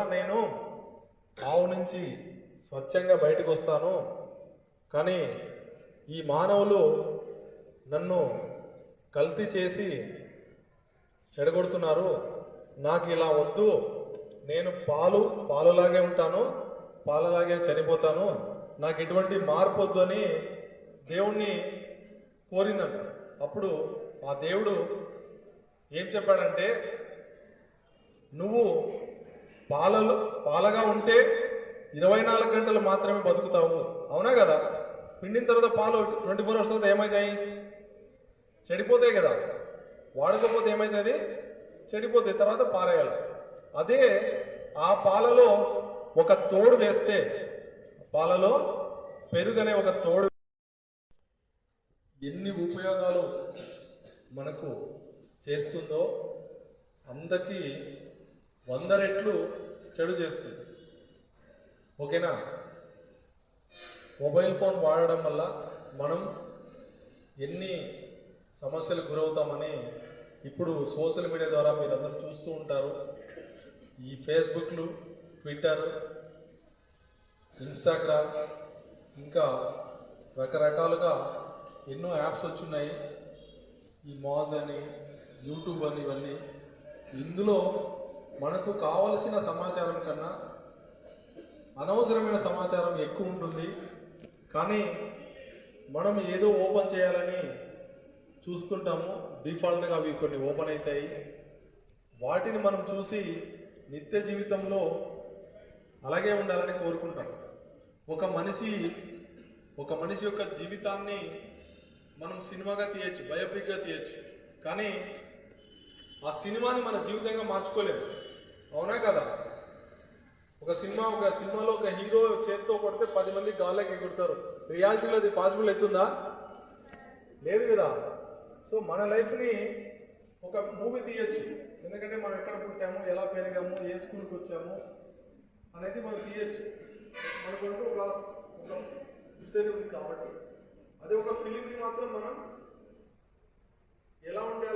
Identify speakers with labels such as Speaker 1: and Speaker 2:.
Speaker 1: నేను ఆవు నుంచి స్వచ్ఛంగా బయటకు వస్తాను. కానీ ఈ మానవులు నన్ను కల్తీ చేసి చెడగొడుతున్నారు. నాకు ఇలా వద్దు. నేను పాలు పాలులాగే ఉంటాను పాలలాగే చనిపోతాను. నాకు ఎటువంటి మార్పు వద్దు అని దేవుణ్ణి కోరిందంట. అప్పుడు ఆ దేవుడు ఏం చెప్పాడంటే నువ్వు పాలలో పాలగా ఉంటే ఇరవై నాలుగు గంటలు మాత్రమే బతుకుతావు. అవునా కదా? పిండిన తర్వాత పాలు ట్వంటీ ఫోర్ అవర్స్ తర్వాత ఏమవుతాయి చెడిపోతాయి కదా. వాడకపోతే ఏమవుతుంది చెడిపోతాయి. తర్వాత పారేయాలి. అదే ఆ పాలలో ఒక తోడు వేస్తే పాలలో పెరుగనే ఒక తోడు. ఎన్ని ఉపయోగాలు మనకు చేస్తుందో అందరికీ వంద రెట్లు చెడు చేస్తుంది. ఓకేనా? మొబైల్ ఫోన్ వాడడం వల్ల మనం ఎన్ని సమస్యలకు గురవుతామని ఇప్పుడు సోషల్ మీడియా ద్వారా మీరందరూ చూస్తూ ఉంటారు. ఈ ఫేస్బుక్లు ట్విట్టర్ ఇన్స్టాగ్రామ్ ఇంకా రకరకాలుగా ఎన్నో యాప్స్ వచ్చున్నాయి ఈ మాజ్ అని యూట్యూబ్ అని ఇవన్నీ. ఇందులో మనకు కావలసిన సమాచారం కన్నా అనవసరమైన సమాచారం ఎక్కువ ఉంటుంది. కానీ మనం ఏదో ఓపెన్ చేయాలని చూస్తుంటాము. డిఫాల్ట్గా అవి కొన్ని ఓపెన్ అవుతాయి. వాటిని మనం చూసి నిత్య జీవితంలో అలాగే ఉండాలని కోరుకుంటాం. ఒక మనిషి ఒక మనిషి యొక్క జీవితాన్ని మనం సినిమాగా తీయచ్చు బయోపిక్గా తీయచ్చు. కానీ ఆ సినిమాని మన జీవితంగా మార్చుకోలేము. అవునా కదా? ఒక సినిమా ఒక సినిమాలో ఒక హీరో చేత్తో కొడితే పది మంది గాల్లోకి ఎగురుతారు. రియాలిటీలో అది పాసిబుల్ అవుతుందా? లేదు కదా. సో మన లైఫ్ని ఒక మూవీ తీయచ్చు. ఎందుకంటే మనం ఎక్కడ పుట్టాము ఎలా పెరిగాము ఏ స్కూల్కి వచ్చాము అనేది మనం తీయచ్చు. మనకంటూ ఒక ఒక హిస్టరీ ఉంది కాబట్టి. అదే ఒక ఫిలింని మాత్రం మనం ఎలా ఉంటే